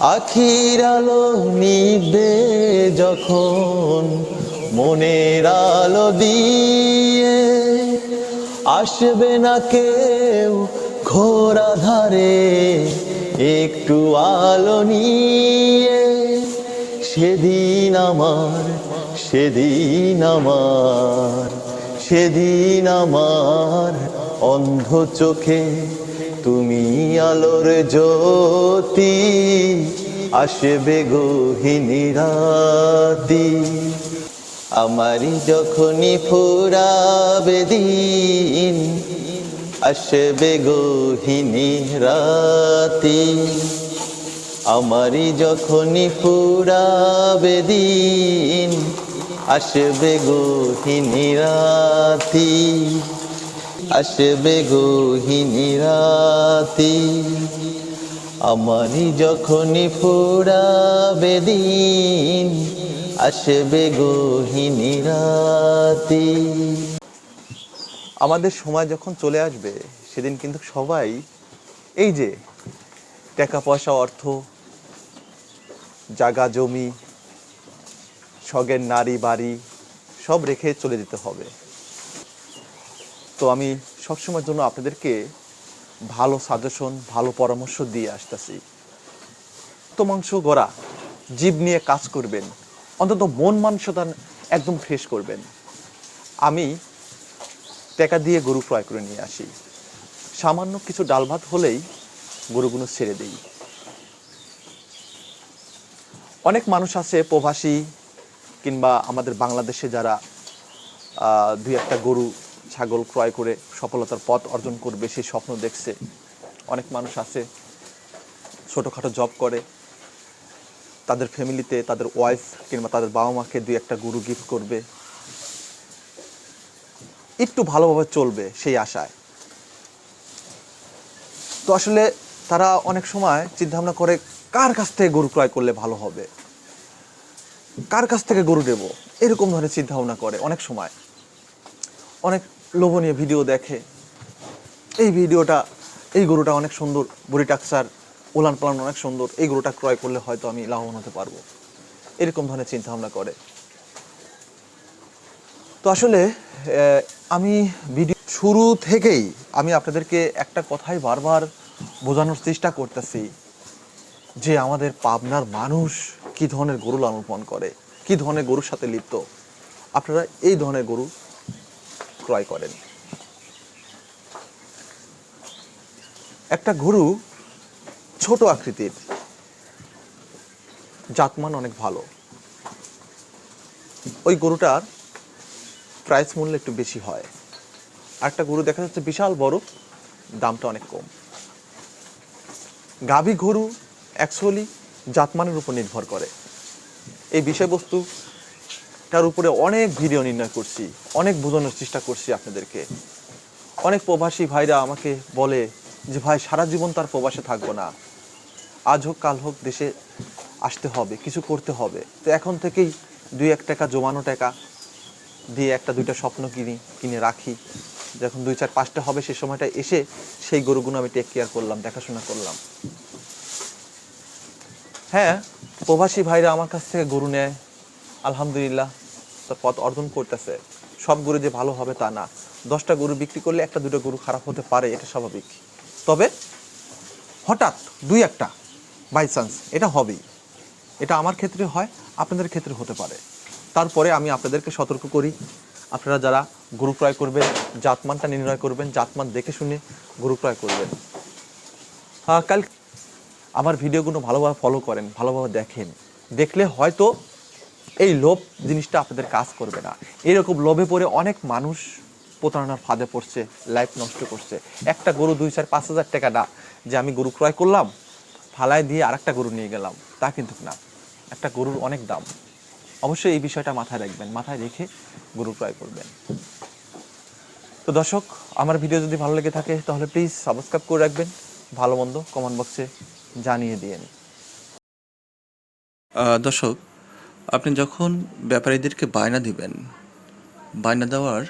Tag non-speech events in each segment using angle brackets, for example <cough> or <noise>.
আখির আলো নিবে যখন, মনের আলো দিয়ে। আসবে না কেউ ঘোরা ধারে, একটু আলো নিয়ে। সেদিন আমার সেদিন আমার সেদিন আমার অন্ধ চোখে তুমি আলোর জ্যোতি, আসবে গহিনী রাতি। আমারই যখনই ফুরাবে দিন, আসবে গহিনী রাতি। আমারই যখনই ফুরাবে দিন, আসবে গহিনী রাতি। আসবে গহিনী রাতি। আমারই যখনই ফুরাবে দিন, আসবে গহিনী রাতি। আমাদের সময় যখন চলে আসবে, সেদিন কিন্তু সবাই এই যে টাকা পয়সা, অর্থ, জাগা জমি, সগের নারী বাড়ি সব রেখে চলে যেতে হবে। তো আমি সবসময়ের জন্য আপনাদেরকে ভালো সাজেশন ভালো পরামর্শ দিয়ে আসতেছি। মাংস গড়া, জীব নিয়ে কাজ করবেন, অন্তত মন মানসতা একদম ফ্রেশ করবেন। আমি টাকা দিয়ে গরু ক্রয় করে নিয়ে আসি। সামান্য কিছু ডাল ভাত হলেই গরুগুলো ছেড়ে দিই। অনেক মানুষ আছে প্রবাসী কিংবা আমাদের বাংলাদেশে যারা দুই একটা গরু ছাগল ক্রয় করে সফলতার পথ অর্জন করবে সেই স্বপ্ন দেখছে। অনেক মানুষ আছে, ছোটোখাটো জব করে। তাদের ফ্যামিলিতে তাদের ওয়াইফ কিংবা তাদের বাবা মাকে দুই একটা গুরু গিফট করবে। একটু ভালোভাবে চলবে সেই আশায়। তো আসলে তারা অনেক সময় চিন্তা ভাবনা করে, কার কাছ থেকে গরু ক্রয় করলে ভালো হবে? কার কাছ থেকে গরু দেবো এরকম ধরনের চিন্তা ভাবনা করে অনেক সময়। অনেক লোভনীয় ভিডিও দেখে। এই ভিডিওটা, এই গরুটা অনেক সুন্দর। বড়ি টাকসার উলান পালান অনেক সুন্দর। এই গরুটা ক্রয় করলে হয়তো আমি লাভবান হতে পারব। এরকম ধরনের চিন্তা ভাবনা করে। তো আসলে আমি ভিডিও শুরু থেকেই আমি আপনাদেরকে একটা কথাই বারবার বোঝানোর চেষ্টা করতেছি যে আমাদের পাবনার মানুষ কি ধরনের গরু লালন পালন করে, কি ধরনের গরুর সাথে লিপ্ত। আপনারা এই ধরনের গরু ক্রয় করেন। একটা গরু ছোট আকৃতির। জাতমান অনেক ভালো। ওই গরুটার প্রাইস মূল্য একটু বেশি হয়। আরেকটা গরু দেখা যাচ্ছে বিশাল বড়, দামটা অনেক কম। গাভী গরু অ্যাকচুয়ালি জাতমানের উপর নির্ভর করে। এই বিষয়বস্তু তার উপরে অনেক ভিডিও নির্ণয় করছি, অনেক বোঝানোর চেষ্টা করছি আপনাদেরকে। অনেক প্রবাসী ভাইরা আমাকে বলে যে, ভাই, সারা জীবন তার প্রবাসে থাকব না। আজ হোক, কাল হোক, দেশে আসতে হবে, কিছু করতে হবে। তো এখন থেকেই দুই এক টাকা, জমানো টাকা দিয়ে একটা, দুইটা স্বপ্ন কিনি, কিনে রাখি। যখন দুই চার পাঁচটা হবে, সে সময়টা এসে সেই গরুগুলো আমি টেক কেয়ার করলাম, দেখাশোনা করলাম। হ্যাঁ প্রবাসী ভাইরা আমার কাছ থেকে গরু নেয় আলহামদুলিল্লাহ পথ অর্জন করতেছে। সব গরু যে ভালো হবে তা না। দশটা গরু বিক্রি করলে একটা দুটো গরু খারাপ হতে পারে, এটা স্বাভাবিক। তবে হঠাৎ দুই একটা বাই চান্স এটা হবেই। এটা আমার ক্ষেত্রে হয়, আপনাদের ক্ষেত্রে হতে পারে। তারপরে আমি আপনাদেরকে সতর্ক করি, আপনারা যারা গরু ক্রয় করবেন জাতমানটা নির্ণয় করবেন জাতমান দেখে শুনে গরু ক্রয় করবেন। কাল আমার ভিডিওগুলো ভালোভাবে ফলো করেন, ভালোভাবে দেখেন। দেখলে হয়তো এই লোভ জিনিসটা আপনাদের কাজ করবে না। এরকম লোভে পড়ে অনেক মানুষ প্রতারণার ফাঁদে পড়ছে লাইফ নষ্ট করছে। একটা গরু দুই চার পাঁচ হাজার টাকা না যে আমি গরু ক্রয় করলাম ফালায় দিয়ে আরেকটা গরু নিয়ে গেলাম তা কিন্তু না। একটা গরুর অনেক দাম। অবশ্যই এই বিষয়টা মাথায় রাখবেন মাথায় রেখে গরু ক্রয় করবেন। তো দর্শক আমার ভিডিও যদি ভালো লেগে থাকে তাহলে প্লিজ সাবস্ক্রাইব করে রাখবেন ভালো মন্দ কমেন্ট বক্সে জানিয়ে আহ, দর্শক আপনি যখন ব্যাপারীদেরকে বায়না দিবেন, বায়না দেওয়ার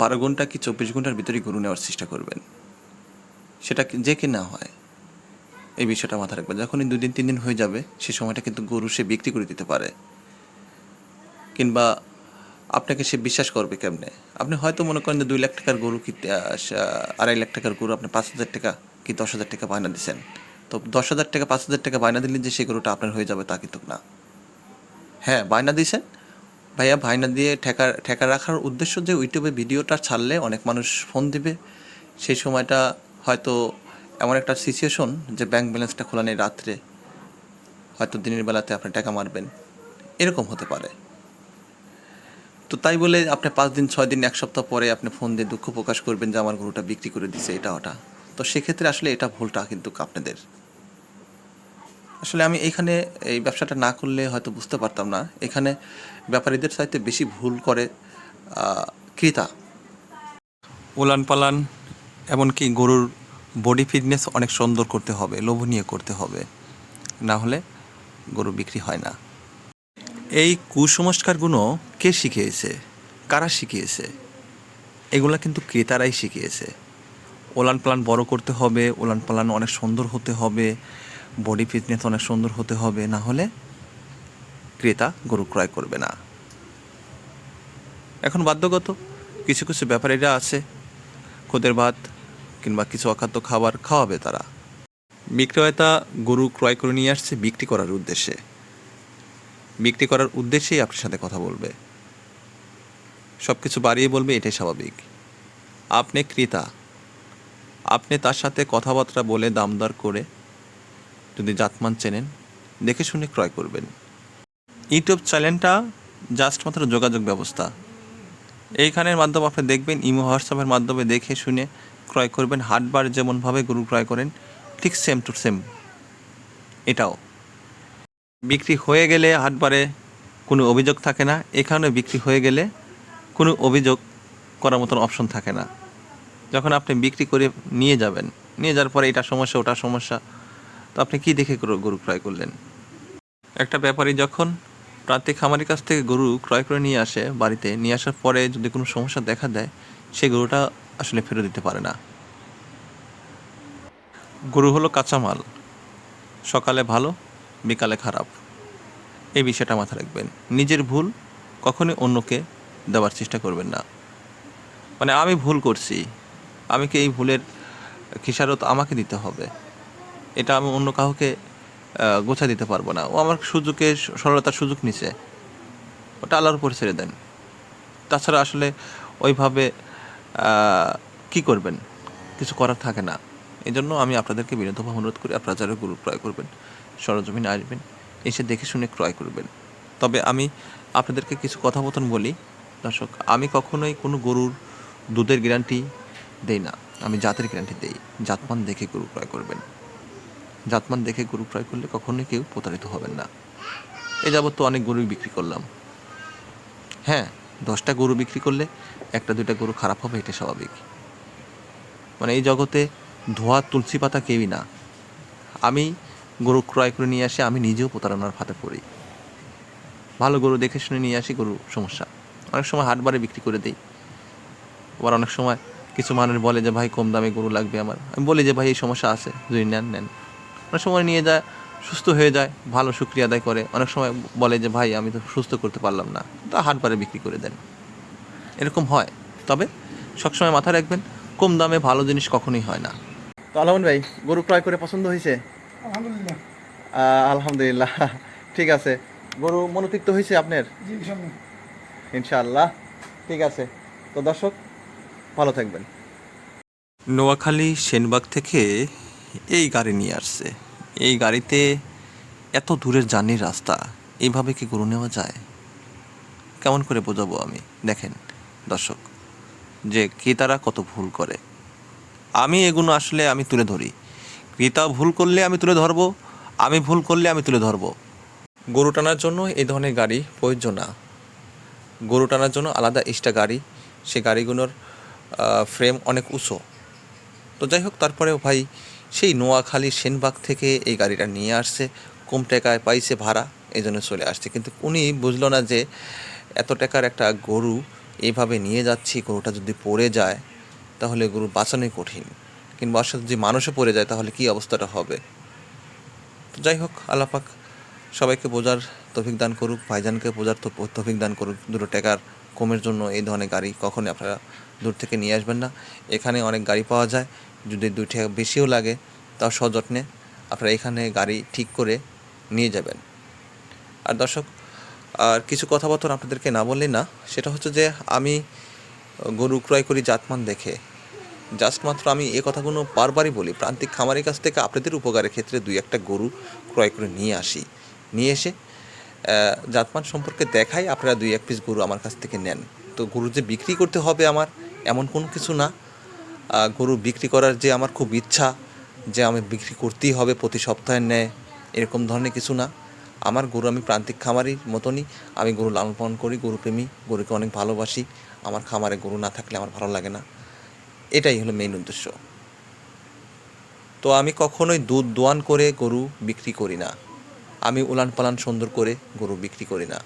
বারো ঘণ্টা কি চব্বিশ ঘণ্টার ভিতরে গরু নেওয়ার চেষ্টা করবেন। সেটা যে কি না হয়, এই বিষয়টা মাথায় রাখবেন। যখনই দুই দিন, তিন দিন হয়ে যাবে, সে সময়টা কিন্তু গরু সে বিক্রি করে দিতে পারে। কিংবা আপনাকে সে বিশ্বাস করবে কেমনে? আপনি হয়তো মনে করেন যে দুই লাখ টাকার গরু কি আড়াই লাখ টাকার গরু আপনি পাঁচ হাজার টাকা কি দশ হাজার টাকা বায়না দিচ্ছেন তো দশ হাজার টাকা, পাঁচ হাজার টাকা বায়না দিলে যে সেই গরুটা আপনার হয়ে যাবে তা কিন্তু না। হ্যাঁ বায়না দিয়েছেন। ভাইয়া, বায়না দিয়ে ঠেকা ঠেকা রাখার উদ্দেশ্য যে ইউটিউবে ভিডিওটা ছাড়লে অনেক মানুষ ফোন দিবে। সেই সময়টা হয়তো এমন একটা সিচুয়েশন যে ব্যাংক ব্যালেন্সটা খোলা নেই রাত্রে। হয়তো দিনের বেলাতে আপনি টাকা মারবেন। এরকম হতে পারে। তো তাই বলে আপনি পাঁচ দিন, ছয় দিন, এক সপ্তাহ পরে আপনি ফোন দিয়ে দুঃখ প্রকাশ করবেন যে আমার গরুটা বিক্রি করে দিছে, এটা ওটা। তো সেক্ষেত্রে আসলে এটা ভুলটা কিন্তু আপনাদের। আসলে আমি এখানে এই ব্যবসাটা না করলে হয়তো বুঝতে পারতাম না। এখানে ব্যাপারীদের চাইতে বেশি ভুল করে ক্রেতা। উলান পালান এমনকি গরুর বডি ফিটনেস অনেক সুন্দর করতে হবে, লোভনীয় করতে হবে। না হলে গরু বিক্রি হয় না। এই কুসংস্কারগুলো কে শিখিয়েছে? কারা শিখিয়েছে? এগুলা কিন্তু ক্রেতারাই শিখিয়েছে। ওলান পালান বড় করতে হবে ওলান পালান অনেক সুন্দর হতে হবে। বডি ফিটনেস অনেক সুন্দর হতে হবে, না হলে ক্রেতা গরু ক্রয় করবে না। এখন বাধ্যগত, কিছু কিছু ব্যাপারীরা আছে, খোদের ভাত কিংবা কিছু অখাদ্য খাবার খাওয়াবে তারা। বিক্রয়তা গরু ক্রয় করে নিয়ে আসছে বিক্রি করার উদ্দেশ্যে। বিক্রি করার উদ্দেশ্যেই আপনার সাথে কথা বলবে। সব কিছু বাড়িয়ে বলবে, এটাই স্বাভাবিক। আপনি ক্রেতা, আপনি তার সাথে কথাবার্তা বলে দামদার করে যদি জাতমান চেনেন, দেখে শুনে ক্রয় করবেন। ইউটিউব চ্যানেলটা জাস্ট মাত্র যোগাযোগ ব্যবস্থা। এইখানের মাধ্যমে আপনি দেখবেন, ইমো, হোয়াটসঅ্যাপের মাধ্যমে দেখে শুনে ক্রয় করবেন। হাটবার যেমনভাবে গরু ক্রয় করেন, ঠিক সেম টু সেম এটাও। বিক্রি হয়ে গেলে হাটবারে কোনো অভিযোগ থাকে না। এখানে বিক্রি হয়ে গেলে কোনো অভিযোগ করার মতন অপশন থাকে না। যখন আপনি বিক্রি করে নিয়ে যাবেন, নিয়ে যাওয়ার পরে এটা সমস্যা, ওটা সমস্যা তো আপনি কি দেখে গরু- ক্রয় করলেন? একটা ব্যাপারী যখন প্রান্তিক খামারের কাছ থেকে গরু ক্রয় করে নিয়ে আসে বাড়িতে, নিয়ে আসার পরে যদি কোনো সমস্যা দেখা দেয় সেই গরুটা আসলে ফেরত দিতে পারে না। গরু হলো কাঁচামাল। সকালে ভালো, বিকালে খারাপ। এই বিষয়টা মাথায় রাখবেন। নিজের ভুল কখনোই অন্যকে দেওয়ার চেষ্টা করবেন না। মানে আমি ভুল করছি। আমি কি এই ভুলের খিসারত আমাকে দিতে হবে? এটা আমি অন্য কাউকে গোছা দিতে পারব না। ও আমার সুযোগে সরলতার সুযোগ নিছে। ওটা আল্লাহর উপর ছেড়ে দেন। তাছাড়া আসলে ওইভাবে কি করবেন? কিছু করার থাকে না। এই জন্য আমি আপনাদেরকে বিনোদভাবে অনুরোধ করি, আপনারা যারা গরু ক্রয় করবেন, সরজমিনে আসবেন, এসে দেখে শুনে ক্রয় করবেন। তবে আমি আপনাদেরকে কিছু কথা মতন বলি, দর্শক, আমি কখনোই কোনো গরুর দুধের গ্যারান্টি দেই না। আমি জাতের গ্যারান্টি দেই, জাতমান দেখে গরু ক্রয় করবেন। জাতমান দেখে গরু ক্রয় করলে কখনোই কেউ প্রতারিত হবেন না। এ যাবত তো অনেক গরুই বিক্রি করলাম। হ্যাঁ দশটা গরু বিক্রি করলে একটা দুইটা গরু খারাপ হবে, এটা স্বাভাবিক। মানে এই জগতে ধোয়া, তুলসী পাতা কেউই না। আমি গরু ক্রয় করে নিয়ে আসি, আমি নিজেও প্রতারণার ফাঁদে পড়ি। ভালো গরু দেখে শুনে নিয়ে আসি, গরু সমস্যা। অনেক সময় হাটবারে বিক্রি করে দিই। আবার অনেক সময় কিছু মানুষ বলে যে, ভাই, কম দামে গরু লাগবে আমার। আমি বলি যে, ভাই, এই সমস্যা আছে, যদি নেন নেন। অনেক সময় নিয়ে যায় সুস্থ হয়ে যায় ভালো শুক্রিয়া আদায় করে। অনেক সময় বলে যে ভাই আমি তো সুস্থ করতে পারলাম না। তা হাটবারে বিক্রি করে দেন। এরকম হয়। তবে সবসময় মাথায় রাখবেন কম দামে ভালো জিনিস কখনোই হয় না। তো আলমন ভাই গরু ক্রয় করে পছন্দ হয়েছে? আলহামদুলিল্লাহ। আলহামদুলিল্লাহ। <laughs> ঠিক আছে। গরু মনোতিক্ত হয়েছে আপনার? ইনশাল্লাহ ইনশাআল্লাহ। ঠিক আছে। তো দর্শক ভালো থাকবেন। নোয়াখালী সেনবাগ থেকে এই গাড়ি নিয়ে আসছে। এই গাড়িতে এত দূরের জার্নির রাস্তা, এইভাবে কি গরু নেওয়া যায়? কেমন করে বোঝাবো আমি? দেখেন, দর্শক, যে ক্রেতারা কত ভুল করে। আমি এগুলো আসলে আমি তুলে ধরি। ক্রেতা ভুল করলে আমি তুলে ধরবো, আমি ভুল করলে আমি তুলে ধরবো। গরু টানার জন্য এই ধরনের গাড়ি প্রয়োজন না। গরু টানার জন্য আলাদা এক্সট্রা গাড়ি, সে গাড়িগুলোর ফ্রেম অনেক উঁচু। তো যাই হোক, তারপরেও ভাই সেই নোয়াখালী সেনবাগ থেকে এই গাড়িটা নিয়ে আসছে কম টাকায় পাইছে ভাড়া, এই জন্য চলে আসছে। কিন্তু উনি বুঝলো না যে এত টাকার একটা গরু এইভাবে নিয়ে যাচ্ছি, গরুটা যদি পড়ে যায় তাহলে গরু বাঁচানোই কঠিন, কিংবা সাথে যদি মানুষও পড়ে যায় তাহলে কী অবস্থাটা হবে? তো যাই হোক আলাপাক সবাইকে বোঝার তফিক দান করুক, ভাইজানকে বোঝার তফিক দান করুক, দুটো টাকার কমের জন্য এই ধরনের গাড়ি কখনই আপনারা দূর থেকে নিয়ে আসবেন না। এখানে অনেক গাড়ি পাওয়া যায় যদি দুই টাকা বেশিও লাগে, তাও সযত্নে আপনারা এখানে গাড়ি ঠিক করে নিয়ে যাবেন। আর দর্শক, আর কিছু কথাবার্তা আপনাদেরকে না বললেই না, সেটা হচ্ছে যে আমি গরু ক্রয় করি জাতমান দেখে। জাস্ট মাত্র আমি এ কথাগুলো বারবারই বলি, প্রান্তিক খামারের কাছ থেকে আপনাদের উপকারের ক্ষেত্রে দুই একটা গরু ক্রয় করে নিয়ে আসি। নিয়ে এসে জাতমান সম্পর্কে দেখাই আপনারা দুই এক পিস গরু আমার কাছ থেকে নেন। তো গরু যে বিক্রি করতে হবে আমার, এমন কোনো কিছু না। গরু বিক্রি করার যে আমার খুব ইচ্ছা যে আমি বিক্রি করতেই হবে প্রতি সপ্তাহে নেয় এরকম ধরনের কিছু না। আমার গরু আমি প্রান্তিক খামারির মতনই, আমি গরু লালন পালন করি, গরুপ্রেমী, গরুকে অনেক ভালোবাসি। আমার খামারে গরু না থাকলে আমার ভালো লাগে না। এটাই হলো মেইন উদ্দেশ্য। তো আমি কখনোই দুধ দোয়ান করে গরু বিক্রি করি না। আমি উলান পালান সুন্দর করে গরু বিক্রি করি না।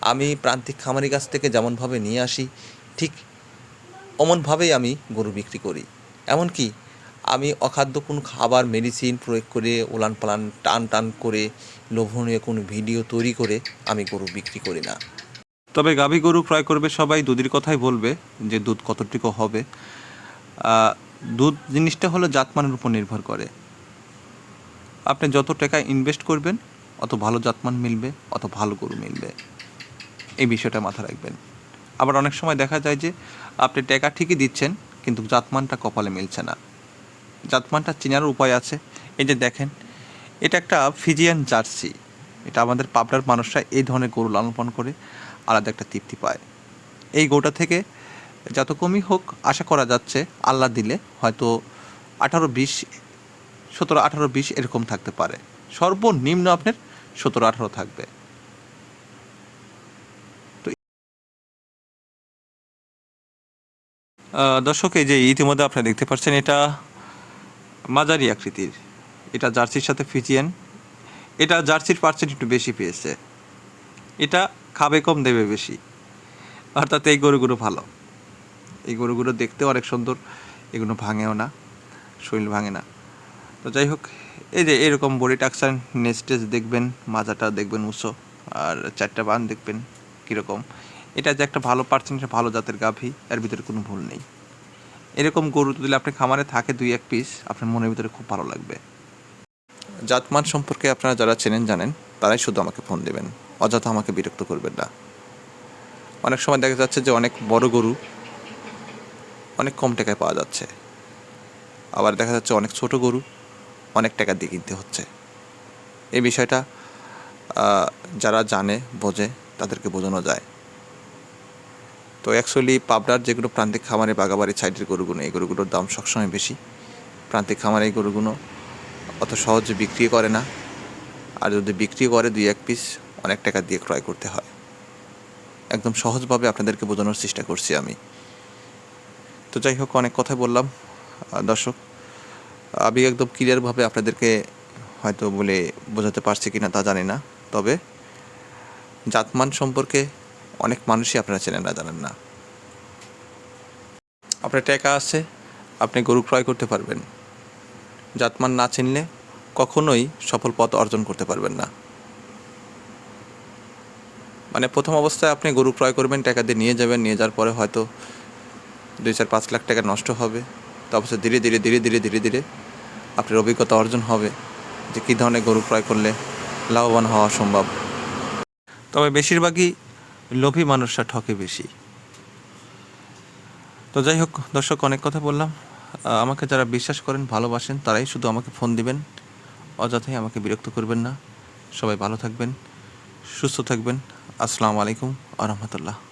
আমি প্রান্তিক খামারি কাছ থেকে যেমনভাবে নিয়ে আসি, ঠিক অমনভাবেই আমি গরু বিক্রি করি। এমনকি আমি অখাদ্য কোনো খাবার মেডিসিন প্রয়োগ করে ওলান পালান টান টান করে, লোভনীয় কোনো ভিডিও তৈরি করে আমি গরু বিক্রি করি না। তবে গাভী গরু ক্রয় করবে সবাই, দুধের কথাই বলবে যে দুধ কতটুকু হবে। দুধ জিনিসটা হলো জাতমানের উপর নির্ভর করে। আপনি যত টাকা ইনভেস্ট করবেন, অত ভালো জাতমান মিলবে, অত ভালো গরু মিলবে। এই বিষয়টা মাথা রাখবেন। আবার অনেক সময় দেখা যায় যে আপনি টাকা ঠিকই দিচ্ছেন, কিন্তু জাতমানটা কপালে মিলছে না। জাতমানটা চেনার উপায় আছে। এই যে দেখেন, এটা একটা ফিজিয়ান জার্সি। এটা আমাদের পাবনার মানুষরা এই ধরনের গরু লালন পালন করে আলাদা একটা তৃপ্তি পায়। এই গরুটা থেকে যত কমই হোক আশা করা যাচ্ছে আল্লাহ দিলে হয়তো আঠারো বিশ, সতেরো আঠারো বিশ এরকম থাকতে পারে। সর্বনিম্ন আপনার সতেরো আঠারো থাকবে তো আহ, দর্শক, এই যে ইতিমধ্যে আপনারা দেখতে পাচ্ছেন, এটা মাঝারি আকৃতির। এটা জার্সির সাথে ফিজিয়ান। এটা জার্সির পার্সেন্ট একটু বেশি পেয়েছে। এটা খাবে কম, দেবে বেশি। অর্থাৎ এই গরুগুলো ভালো। এই গরুগুলো দেখতেও অনেক সুন্দর। এগুলো ভাঙেও না। শরীর ভাঙে না। তো যাই হোক, এই যে এরকম বডি টাকসার নেস্টেজ দেখবেন, মাজাটা দেখবেন উঁচু। আর চারটা বান দেখবেন কীরকম। এটা যে একটা ভালো পার্সেন্ট ভালো জাতের গাভী, এর ভিতরে কোনো ভুল নেই। এরকম গরু যদি আপনি খামারে থাকে দুই, এক পিস আপনার মনের ভিতরে খুব ভালো লাগবে। জাতমান সম্পর্কে আপনারা যারা চেনেন, জানেন, তারাই শুধু আমাকে ফোন দেবেন। অযথা আমাকে বিরক্ত করবেন না। অনেক সময় দেখা যাচ্ছে যে অনেক বড় গরু অনেক কম টাকায় পাওয়া যাচ্ছে। আবার দেখা যাচ্ছে অনেক ছোট গরু অনেক টাকা দিয়ে কিনতে হচ্ছে। এই বিষয়টা যারা জানে, বোঝে, তাদেরকে বোঝানো যায়। তো অ্যাকচুয়ালি পাবনার যেগুলো প্রান্তিক খামারে বাগাবাড়ির সাইডের গরুগুলো, এই গরুগুলোর দাম সবসময় বেশি। প্রান্তিক খামারে এই গরুগুলো অত সহজে বিক্রি করে না। আর যদি বিক্রি করে দুই এক পিস অনেক টাকা দিয়ে ক্রয় করতে হয়। একদম সহজভাবে আপনাদেরকে বোঝানোর চেষ্টা করছি আমি। তো যাই হোক, অনেক কথাই বললাম। দর্শক, আমি একদম ক্লিয়ারভাবে আপনাদেরকে হয়তো বলে বোঝাতে পারছি কিনা তা জানি না। তবে জাতমান সম্পর্কে অনেক মানুষই আপনারা চেনেন না জানেন না। আপনার টাকা আছে, আপনি গরু ক্রয় করতে পারবেন। জাতমান না চিনলে কখনোই সফল পথ অর্জন করতে পারবেন না। মানে প্রথম অবস্থায় আপনি গরু ক্রয় করবেন, টাকা দিয়ে নিয়ে যাবেন, নিয়ে যাওয়ার পরে হয়তো দুই চার পাঁচ লাখ টাকা নষ্ট হবে। তারপর ধীরে ধীরে ধীরে ধীরে ধীরে ধীরে আপনার অভিজ্ঞতা অর্জন হবে যে কী ধরনের গরু ক্রয় করলে লাভবান হওয়া সম্ভব। তবে বেশিরভাগই লোভী মানুষরা ঠকে বেশি। তো যাই হোক দর্শক, অনেক কথা বললাম। আমাকে যারা বিশ্বাস করেন, ভালোবাসেন, তারাই শুধু আমাকে ফোন দিবেন। অযথাই আমাকে বিরক্ত করবেন না। সবাই ভালো থাকবেন, সুস্থ থাকবেন। আসসালামু আলাইকুম আ রহমতুল্লাহ।